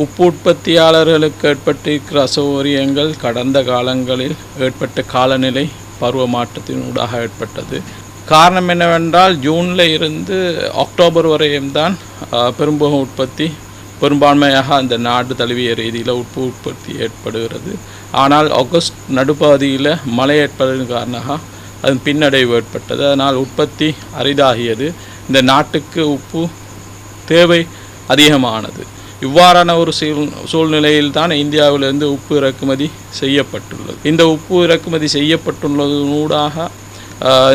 உப்பு உற்பத்தியாளர்களுக்கு ஏற்பட்டிருக்கிற அசௌகரியங்கள் கடந்த காலங்களில் ஏற்பட்ட காலநிலை பருவ மாற்றத்தினூடாக ஏற்பட்டது. காரணம் என்னவென்றால் ஜூனில் இருந்து அக்டோபர் வரையும் தான் ஆஹ், உற்பத்தி பெரும்பான்மையாக அந்த நாடு தழுவிய ரீதியில் உப்பு உற்பத்தி ஏற்படுகிறது. ஆனால் ஆகஸ்ட் நடுப்பகுதியில் மழை ஏற்படுவதன் காரணமாக அதன் பின்னடைவு ஏற்பட்டது. அதனால் உற்பத்தி அரிதாகியது. இந்த நாட்டுக்கு உப்பு தேவை அதிகமானது. இவ்வாறான ஒரு சூழ் சூழ்நிலையில் தான் இந்தியாவிலிருந்து உப்பு இறக்குமதி செய்யப்பட்டுள்ளது. இந்த உப்பு இறக்குமதி செய்யப்பட்டுள்ளதனூடாக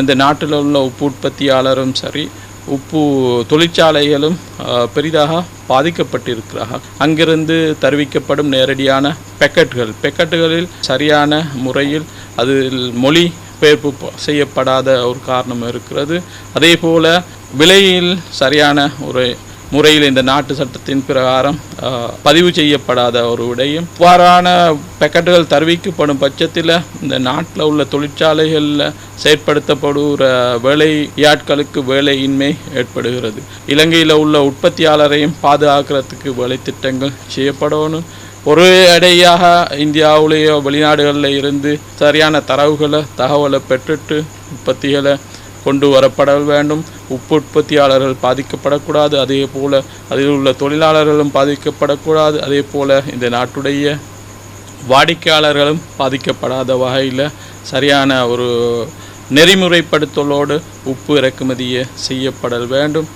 இந்த நாட்டில் உள்ள உப்பு உற்பத்தியாளரும் சரி உப்பு தொழிற்சாலைகளும் பெரிதாக பாதிக்கப்பட்டிருக்கிறார்கள். அங்கிருந்து தருவிக்கப்படும் நேரடியான பெக்கெட்டுகள் பெக்கெட்டுகளில் சரியான முறையில் அதில் மொழி பெயர்ப்பு செய்யப்படாத ஒரு காரணம் இருக்கிறது. அதே போல விலையில் சரியான ஒரு முறையில் இந்த நாட்டு சட்டத்தின் பிரகாரம் பதிவு செய்யப்படாத ஒரு விடையும். இவ்வாறான பெக்கெட்டுகள் தருவிக்கப்படும் பட்சத்தில் இந்த நாட்டில் உள்ள தொழிற்சாலைகளில் செயற்படுத்தப்படுகிற வேலையாட்களுக்கு வேலையின்மை ஏற்படுகிறது. இலங்கையில் உள்ள உற்பத்தியாளரையும் பாதுகாக்கிறதுக்கு வேலை திட்டங்கள் செய்யப்படணும். ஒரு அடையாக இந்தியாவிலேயோ வெளிநாடுகளில் இருந்து சரியான தரவுகளை தகவலை பெற்றுட்டு உற்பத்திகளை கொண்டு வரப்பட வேண்டும். உப்பு உற்பத்தியாளர்கள் பாதிக்கப்படக்கூடாது. அதே போல் அதில் உள்ள தொழிலாளர்களும் பாதிக்கப்படக்கூடாது. அதே போல் இந்த நாட்டுடைய வாடிக்கையாளர்களும் பாதிக்கப்படாத வகையில் சரியான ஒரு நெறிமுறைப்படுத்தலோடு உப்பு இறக்குமதியை செய்யப்படல் வேண்டும்.